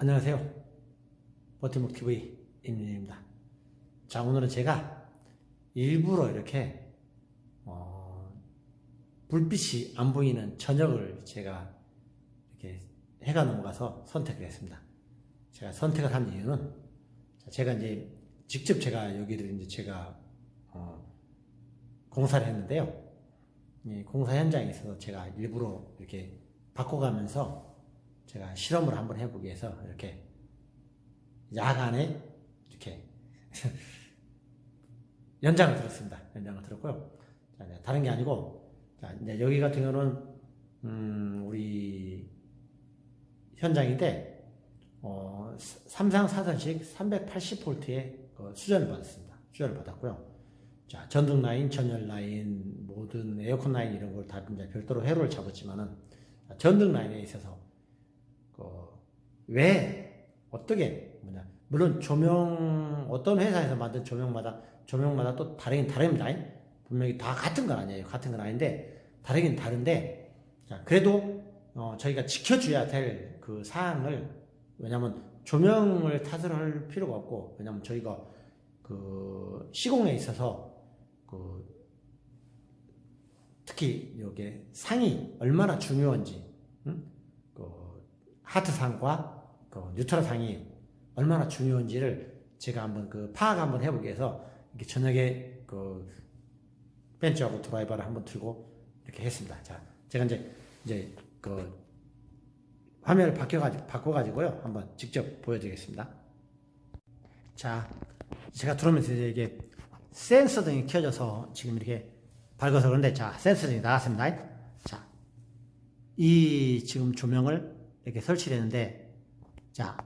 안녕하세요. 버티목 TV 임민입니다. 자, 오늘은 제가 일부러 이렇게 어, 불빛이 안 보이는 저녁을 제가 이렇게 해가 넘어가서 선택을 했습니다. 제가 선택을 한 이유는 자, 제가 이제 직접 제가 여기를 이제 제가 어, 공사를 했는데요. 이 공사 현장에 있어서 제가 일부러 이렇게 바꿔가면서 제가 실험을 한번 해보기 위해서 이렇게 야간에 이렇게 연장을 들었습니다. 연장을 들었고요. 자, 다른 게 아니고, 자, 이제 여기 같은 경우는, 음, 우리 현장인데, 어, 삼상 사선식 380V의 그 수전을 받았습니다. 수전을 받았고요. 자, 전등 라인, 전열 라인, 모든 에어컨 라인 이런 걸 다 별도로 회로를 잡았지만은, 전등 라인에 있어서 그, 왜, 어떻게, 뭐냐. 물론 조명, 어떤 회사에서 만든 조명마다, 조명마다 또 다르긴 다릅니다. 분명히 다 같은 건 아니에요. 같은 건 아닌데, 다르긴 다른데, 자, 그래도, 어, 저희가 지켜줘야 될 그 사항을, 왜냐면 조명을 탓을 할 필요가 없고, 왜냐면 저희가 그 시공에 있어서 그 특히 여기 상이 얼마나 중요한지, 응? 그 하트상과 그 뉴트럴상이 얼마나 중요한지를 제가 한번 그 파악 한번 해보기 위해서 이렇게 저녁에 그 벤츠하고 드라이버를 한번 들고 이렇게 했습니다. 자, 제가 이제 이제 그 화면을 바꿔가지고 바꿔가지고요 한번 직접 보여드리겠습니다. 자, 제가 들어오면서 이게 센서 등이 켜져서 지금 이렇게 밝아서 그런데 자 센서 등이 나왔습니다. 자, 이 지금 조명을 이렇게 설치를 했는데 자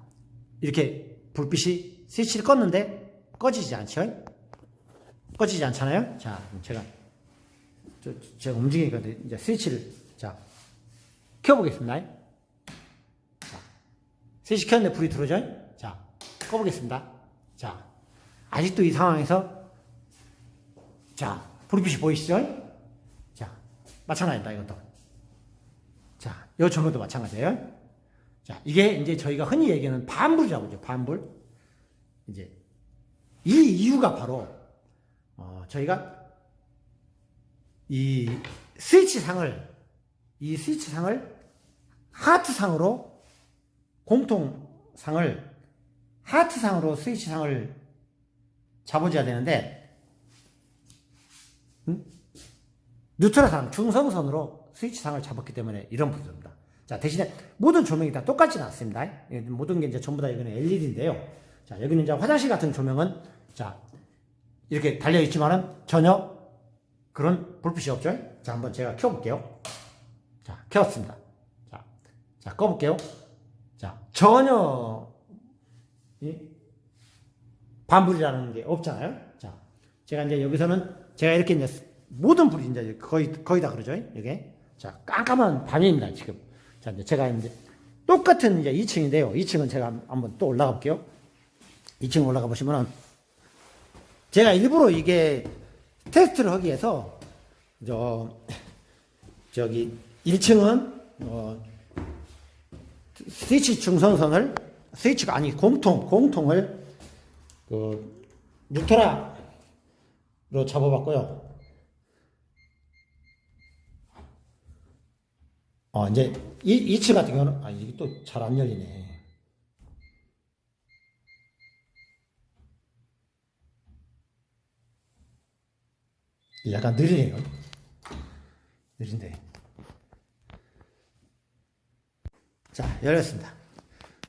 이렇게 불빛이 스위치를 껐는데 꺼지지 않죠? 꺼지지 않잖아요? 자 제가 저, 제가 움직이니까 이제 스위치를 자 켜보겠습니다. 자, 스위치 켰는데 불이 들어오죠? 자 꺼보겠습니다. 자 아직도 이 상황에서 자 불빛이 보이시죠? 자 마찬가지입니다 이것도. 자, 요 조명도 마찬가지예요. 자, 이게 이제 저희가 흔히 얘기하는 반불이라고 하죠. 반불. 이제 이 이유가 바로 어, 저희가 이 스위치 상을 이 스위치 상을 하트 상으로 공통 상을 하트 상으로 스위치 상을 잡아줘야 되는데 음? 뉴트럴 상 중성선으로 스위치 상을 잡았기 때문에 이런 부분입니다. 자, 대신에 모든 조명이 다 똑같지는 않습니다. 예, 모든 게 이제 전부 다 이거는 LED인데요. 자, 여기는 이제 화장실 같은 조명은 자, 이렇게 달려 있지만은 전혀 그런 불빛이 없죠. 자, 한번 제가 켜볼게요. 자, 켰습니다. 자, 자, 꺼볼게요. 자, 전혀 이 반불이라는 게 없잖아요. 자, 제가 이제 여기서는 제가 이렇게 이제 모든 불이 이제 거의 거의 다 그러죠. 이게 자 깜깜한 밤입니다 지금. 자 이제 제가 이제 똑같은 이제 2층인데요. 2층은 제가 한번 또 올라가 볼게요. 2층 올라가 보시면은 제가 일부러 이게 테스트를 하기 위해서 저 저기 1층은 어 스위치 중성선을 스위치가 아니 공통 공통을 그 뉴트라로 잡아봤고요. 어, 이제, 이, 2층 같은 경우는, 아, 이게 또 잘 안 열리네. 약간 느리네요. 느린데. 자, 열렸습니다.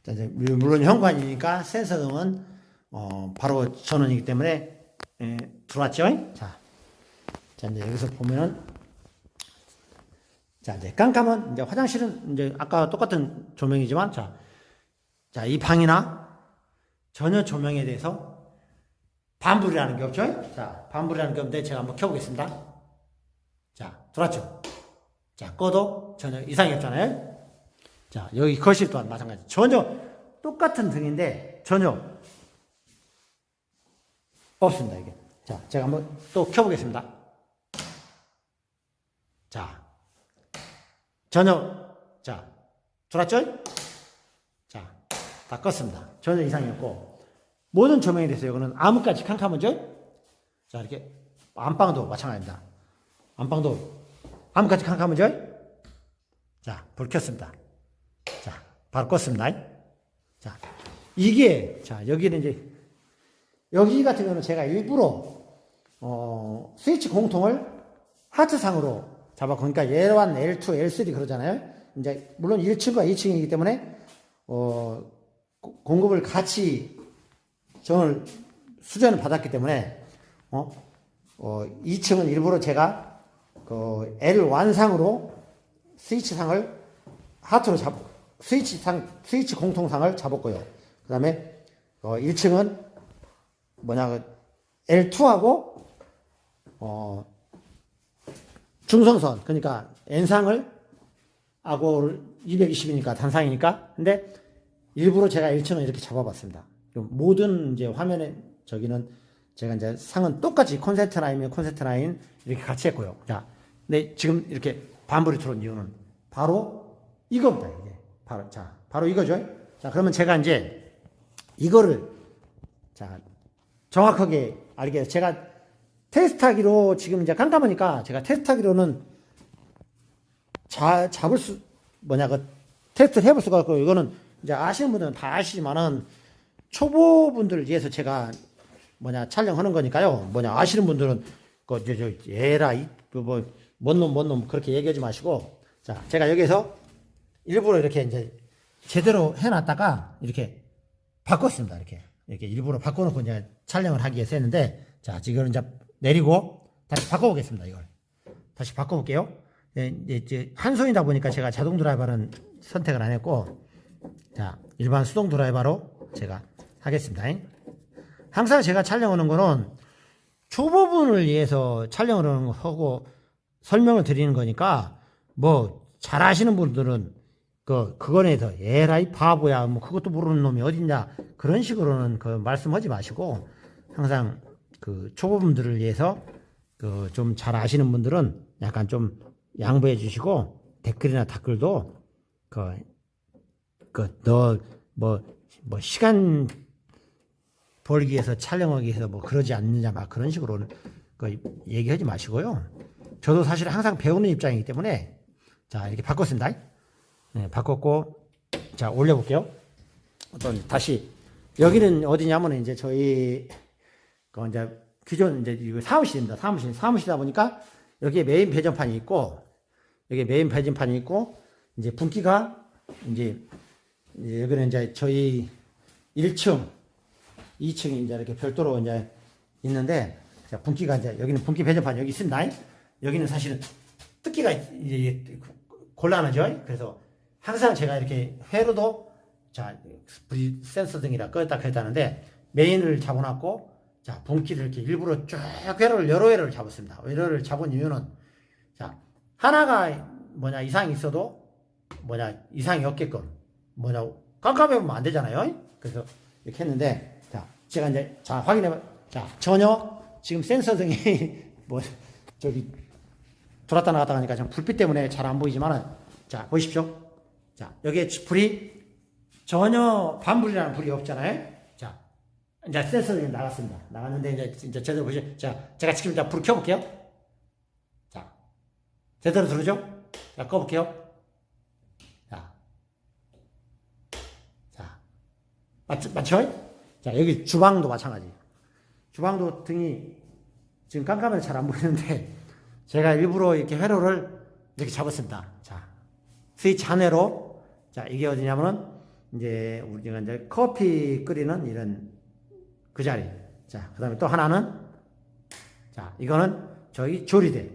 자, 이제, 물론 현관이니까 센서등은, 어, 바로 전원이기 때문에, 에, 들어왔죠? 자, 자, 이제 여기서 보면은, 자, 이제 깜깜한, 이제 화장실은 이제 아까 똑같은 조명이지만, 자, 자, 이 방이나 전혀 조명에 대해서 반불이라는 게 없죠? 자, 반불이라는 게 없는데 제가 한번 켜보겠습니다. 자, 들어왔죠? 자, 꺼도 전혀 이상이 없잖아요? 자, 여기 거실 또한 마찬가지. 전혀 똑같은 등인데 전혀 없습니다, 이게. 자, 제가 한번 또 켜보겠습니다. 자, 전혀 자 들어왔죠? 자 다 껐습니다. 전혀 이상이 없고 모든 조명이 됐어요. 이거는 암흑까지 캄캄하죠? 자 이렇게 안방도 마찬가지입니다. 안방도 암흑까지 캄캄하죠? 자, 불 켰습니다. 자, 바로 껐습니다. 자, 이게, 자, 여기는 이제, 여기 같은 경우는 제가 일부러, 어, 스위치 공통을 하트상으로 잡아, 그러니까 L1, L2, L3 그러잖아요. 이제, 물론 1층과 2층이기 때문에, 어, 고- 공급을 같이 정을, 수전을 받았기 때문에, 어, 어, 2층은 일부러 제가, 그, L1상으로 스위치상을 하트로 잡, 스위치상, 스위치 공통상을 잡았고요. 그 다음에, 어, 1층은 뭐냐, 그 L2하고, 어, 중성선, 그러니까 N상을 하고 220이니까 단상이니까. 근데 일부러 제가 1층을 이렇게 잡아봤습니다. 모든 이제 화면에 저기는 제가 이제 상은 똑같이 콘센트 라인이면 콘센트 라인 이렇게 같이 했고요. 자, 근데 지금 이렇게 반불이 들어온 이유는 바로 이겁니다. 이게 바로 자, 바로 이거죠. 자, 그러면 제가 이제 이거를 자 정확하게 알게 제가 테스트하기로 지금 이제 깜깜하니까 제가 테스트하기로는 자, 잡을 수 뭐냐 그 테스트를 해볼 수가 없고 이거는 이제 아시는 분들은 다 아시지만은 초보분들을 위해서 제가 뭐냐 촬영하는 거니까요. 뭐냐 아시는 분들은 그저 저 에라 이뭐뭔놈 뭔 놈 그렇게 얘기하지 마시고 자 제가 여기서 일부러 이렇게 이제 제대로 해놨다가 이렇게 바꿨습니다. 이렇게 이렇게 일부러 바꿔놓고 이제 촬영을 하기 위해서 했는데 자 지금 이제 내리고 다시 바꿔보겠습니다. 이걸 다시 바꿔볼게요. 예, 이제, 한 손이다 보니까 제가 자동 드라이버는 선택을 안 했고 자 일반 수동 드라이버로 제가 하겠습니다. 항상 제가 촬영하는 거는 초보분을 위해서 촬영을 하고 설명을 드리는 거니까 뭐 잘하시는 분들은 그 그거에 서 에라이 바보야 뭐 그것도 모르는 놈이 어딨냐 그런 식으로는 그 말씀하지 마시고 항상 그 초보분들을 위해서 그 좀 잘 아시는 분들은 약간 좀 양보해 주시고 댓글이나 댓글도 그 그 너 뭐 뭐 시간 벌기 위해서 촬영하기 위해서 뭐 그러지 않느냐 막 그런 식으로는 그 얘기하지 마시고요. 저도 사실 항상 배우는 입장이기 때문에 자 이렇게 바꿨습니다. 네, 바꿨고 자 올려볼게요. 어떤 다시 여기는 어디냐면 이제 저희 그 이제 기존 이제 이거 사무실입니다. 사무실 사무실이다 보니까 여기에 메인 배전판이 있고 여기 메인 배전판이 있고 이제 분기가 이제 이제 여기는 이제 저희 1층 2층이 이제 이렇게 별도로 이제 있는데, 자, 분기가 이제, 여기는 분기 배전판 여기 있습니다. 여기는 사실은 뜯기가 이제 곤란하죠. 그래서 항상 제가 이렇게 회로도, 자, 브리 센서 등이라 껐다 켰다 하는데, 메인을 잡아놨고, 자, 분기를 이렇게 일부러 쭉 회로를 여러 회를 잡았습니다. 회로를 잡은 이유는, 자, 하나가 뭐냐, 이상이 있어도, 뭐냐, 이상이 없게끔, 뭐냐, 깜깜해 보면 안 되잖아요. 그래서 이렇게 했는데, 자, 제가 이제, 자, 확인해 봐. 자, 전혀 지금 센서 등이 뭐, 저기, 돌았다 나갔다 하니까 지금 불빛 때문에 잘 안 보이지만은, 자, 보십시오. 자, 여기에 불이 전혀 반불이라는 불이 없잖아요. 자, 이제 센서 등이 나갔습니다. 나갔는데 이제, 이제 제대로 보시죠. 자, 제가 지금 이제 불 켜볼게요. 자, 제대로 들어오죠? 자, 꺼볼게요. 자, 자, 맞죠? 맞죠? 자, 여기 주방도 마찬가지. 주방도 등이 지금 깜깜해서 잘 안 보이는데, 제가 일부러 이렇게 회로를 이렇게 잡았습니다. 자, 스위치 한 회로. 자, 이게 어디냐면은, 이제, 우리가 이제 커피 끓이는 이런 그 자리. 자, 그 다음에 또 하나는, 자, 이거는 저희 조리대.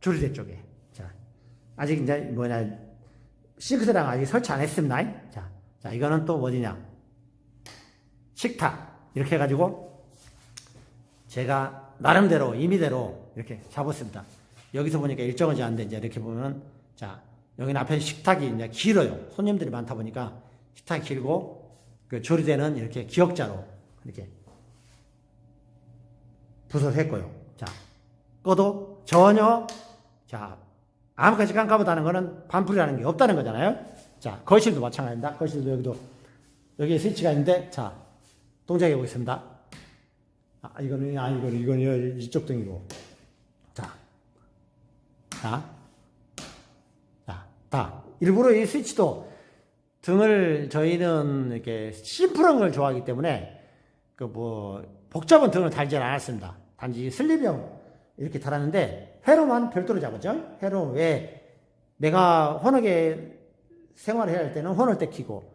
조리대 쪽에. 자, 아직 이제 뭐냐, 싱크대랑 아직 설치 안 했습니다. 자, 자, 이거는 또 어디냐. 식탁 이렇게 해가지고 제가 나름대로 임의대로 이렇게 잡았습니다. 여기서 보니까 일정하지 않은데 이제 이렇게 보면 자 여기는 앞에 식탁이 이제 길어요. 손님들이 많다 보니까 식탁이 길고 그 조리대는 이렇게 기역자로 이렇게 부서했고요. 자 꺼도 전혀 자 아무까지 깜깜하다는 거는 반풀이라는 게 없다는 거잖아요. 자 거실도 마찬가지입니다. 거실도 여기도 여기 스위치가 있는데, 자, 동작해 보겠습니다. 아, 이거는, 아, 이거는, 이거는 이쪽 등이고. 자. 자. 자, 다. 일부러 이 스위치도 등을 저희는 이렇게 심플한 걸 좋아하기 때문에 그 뭐 복잡한 등을 달지는 않았습니다. 단지 슬립형 이렇게 달았는데 회로만 별도로 잡았죠. 회로 왜 내가 환하게 생활을 해야 할 때는 환할 때 키고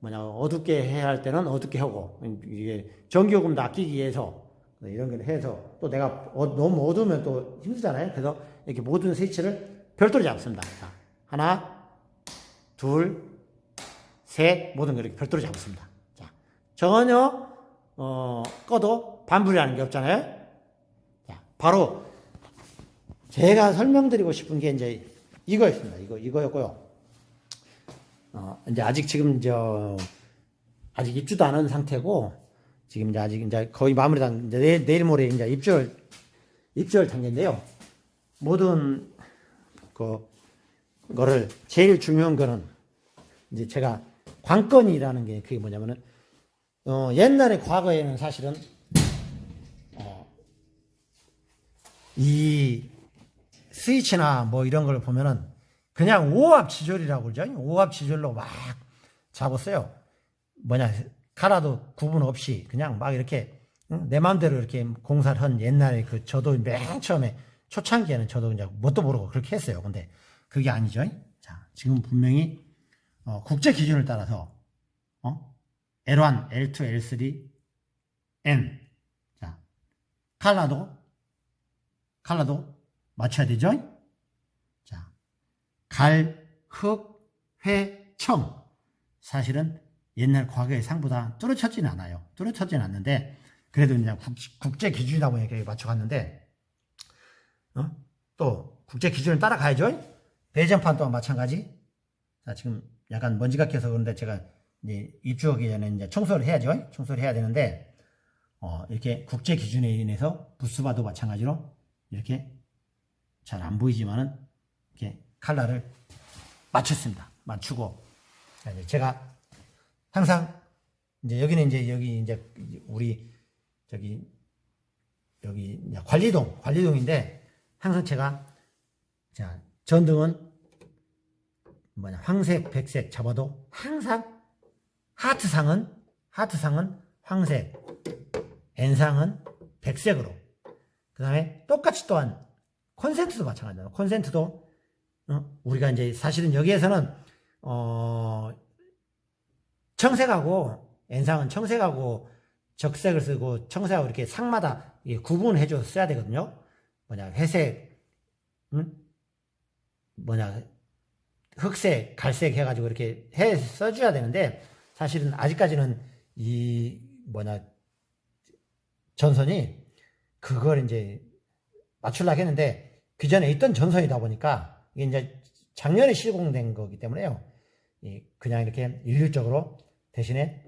뭐냐 어둡게 해야 할 때는 어둡게 하고 이게 전기요금도 아끼기 위해서 이런 걸 해서 또 내가 어- 너무 어두우면 또 힘들잖아요. 그래서 이렇게 모든 스위치를 별도로 잡습니다. 자, 하나, 둘, 셋 모든 걸 이렇게 별도로 잡습니다. 자, 전혀 어, 꺼도 반불이라는 게 없잖아요. 자, 바로 제가 설명드리고 싶은 게 이제 이거였습니다. 이거 이거였고요. 어, 이제 아직 지금 저 아직 입주도 안 한 상태고 지금 이제 아직 이제 거의 마무리 단 내일, 내일 모레 이제 입주할 입주할 단계인데요. 모든 그 거를 제일 중요한 거는 이제 제가 관건이라는 게 그게 뭐냐면은 어, 옛날에 과거에는 사실은 어, 이 스위치나 뭐 이런 걸 보면은 그냥 오합 지졸이라고 그러죠. 오합 지졸로 막 잡았어요. 뭐냐 카라도 구분 없이 그냥 막 이렇게 응? 내 마음대로 이렇게 공사를 한 옛날에 그 저도 맨 처음에 초창기에는 저도 그냥 뭣도 모르고 그렇게 했어요. 근데 그게 아니죠. 자, 지금 분명히 어, 국제 기준을 따라서 어? L1, L2, L3, N 자, 칼라도 칼라도 맞춰야 되죠. 자, 갈, 흑, 회, 청 사실은 옛날 과거의 상보다 뚜렷하지는 않아요. 뚜렷하지는 않는데 그래도 이제 국, 보니까 이렇게 맞춰갔는데 어? 또 국제 기준을 따라가야죠. 배전판 또한 마찬가지. 자 지금 약간 먼지가 껴서 그런데 제가 이제 입주하기 전에 이제 청소를 해야죠. 청소를 해야 되는데 어, 이렇게 국제 기준에 인해서 부스바도 마찬가지로 이렇게 잘 안 보이지만은 이렇게 칼라를 맞췄습니다. 맞추고 제가 항상 이제 여기는 이제 여기 이제 우리 저기 여기 관리동 관리동인데 항상 제가 자 전등은 뭐냐 황색 백색 잡아도 항상 하트상은 하트상은 황색 N상은 백색으로 그 다음에 똑같이 또한 콘센트도 마찬가지예요 콘센트도 어, 우리가 이제 사실은 여기에서는 어 청색하고 N상은 청색하고 적색을 쓰고 청색하고 이렇게 상마다 이게 구분해줘 써야 되거든요. 뭐냐 회색, 응? 뭐냐 흑색, 갈색 해가지고 이렇게 해 써줘야 되는데 사실은 아직까지는 이 뭐냐 전선이 그걸 이제 맞추려고 했는데 그 전에 있던 전선이다 보니까 이게 이제 작년에 시공된 거기 때문에요. 이 그냥 이렇게 일률적으로 대신에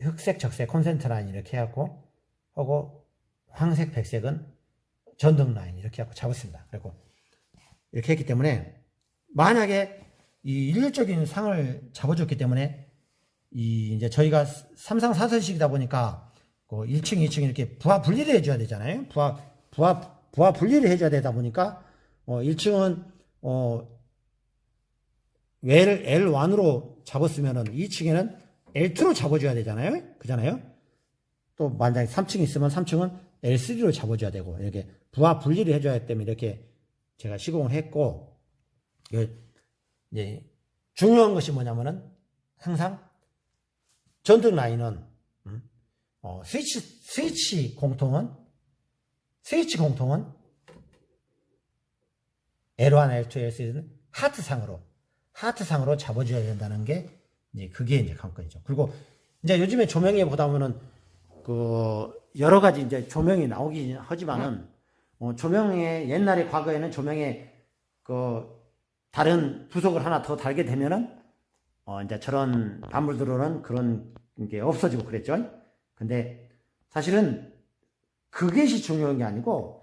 흑색, 적색, 콘센트 라인 이렇게 해갖고 하고 황색, 백색은 전등 라인 이렇게 해갖고 잡았습니다. 그리고 이렇게 했기 때문에 만약에 이 일률적인 상을 잡아줬기 때문에 이 이제 저희가 삼상 사선식이다 보니까 그 1층, 2층 이렇게 부하 분리를 해줘야 되잖아요. 부하 부하 부하 분리를 해줘야 되다 보니까 어 1층은 어 외를 L1으로 잡았으면은 2층에는 L2로 잡아줘야 되잖아요. 그잖아요. 또 만약에 3층 있으면 3층은 L3로 잡아줘야 되고 이렇게 부하 분리를 해줘야 되기 때문에 이렇게 제가 시공을 했고 이제 중요한 것이 뭐냐면은 항상 전등 라인은 음, 어, 스위치 스위치 공통은 스위치 공통은 L1, L2, L3는 하트상으로 하트상으로 잡아줘야 된다는 게 이제 그게 이제 관건이죠. 그리고 이제 요즘에 조명에 보다 보면은 그 여러 가지 이제 조명이 나오긴 하지만은 어, 조명에 옛날에 과거에는 조명에 그 다른 부속을 하나 더 달게 되면은 어 이제 저런 반물들어는 그런 게 없어지고 그랬죠. 근데 사실은 그것이 중요한 게 아니고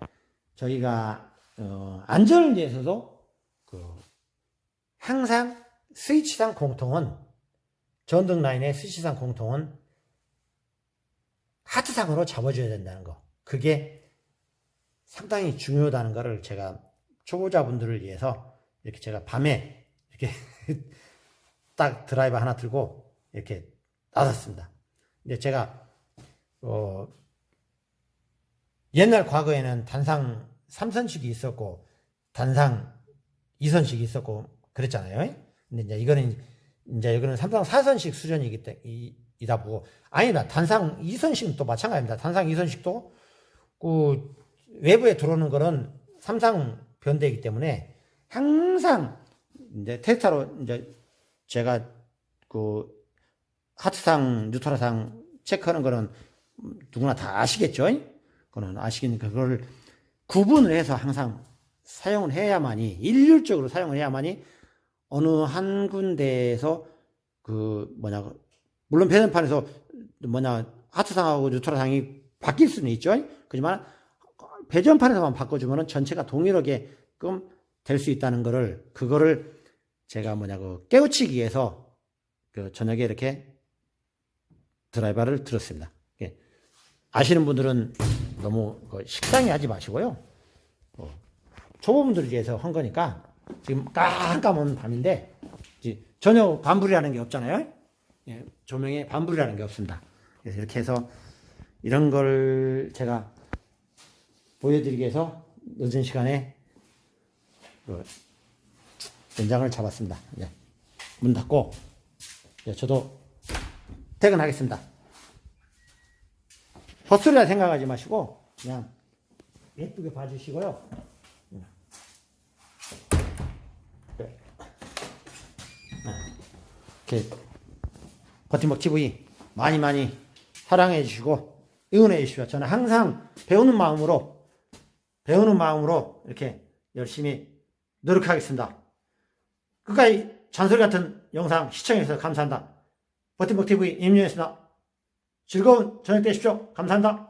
저희가 어 안전을 위해서도 그 항상 스위치상 공통은 전등 라인의 수시상 공통은 하트상으로 잡아줘야 된다는 거. 그게 상당히 중요하다는 거를 제가 초보자분들을 위해서 이렇게 제가 밤에 이렇게 딱 드라이버 하나 들고 이렇게 나섰습니다. 근데 제가 어 옛날 과거에는 단상 3선식이 있었고 단상 2선식이 있었고 그랬잖아요. 근데 이제 이거는 이제 이거는 삼성 4선식 수준이기 때이다 보고 아니다. 단상 2선식은 또 마찬가지입니다. 단상 2선식도 그 외부에 들어오는 거는 삼상 변대이기 때문에 항상 이제 테스타로 이제 제가 그 하트상, 뉴트라상 체크하는 거는 누구나 다 아시겠죠? 그거는 아시니까 그걸 구분을 해서 항상 사용을 해야만이 일률적으로 사용을 해야만이 어느 한 군데에서 그 뭐냐 물론 배선판에서 뭐냐 하트상하고 뉴트라상이 바뀔 수는 있죠. 그지만 배전판에서만 바꿔주면은 전체가 동일하게끔 될 수 있다는 거를 그거를 제가 뭐냐 그 깨우치기 위해서 그 저녁에 이렇게 드라이버를 들었습니다. 예. 아시는 분들은 너무 그 식상해 하지 마시고요. 어, 초보분들을 위해서 한 거니까 지금 깜깜한 밤인데 전혀 반불이라는 게 없잖아요. 예, 조명에 반불이라는 게 없습니다. 그래서 이렇게 해서 이런 걸 제가 보여드리기 위해서 늦은 시간에 그 연장을 잡았습니다. 예. 문 닫고 예, 저도 퇴근하겠습니다. 헛소리라 생각하지 마시고 그냥 예쁘게 봐주시고요. 네. 이렇게 버팀목 TV 많이 많이 사랑해 주시고 응원해 주시고 저는 항상 배우는 마음으로 배우는 마음으로 이렇게 열심히 노력하겠습니다. 끝까지 잔소리 같은 영상 시청해 주셔서 감사합니다. 버팀목 TV 임윤이었습니다. 즐거운 저녁 되십시오. 감사합니다.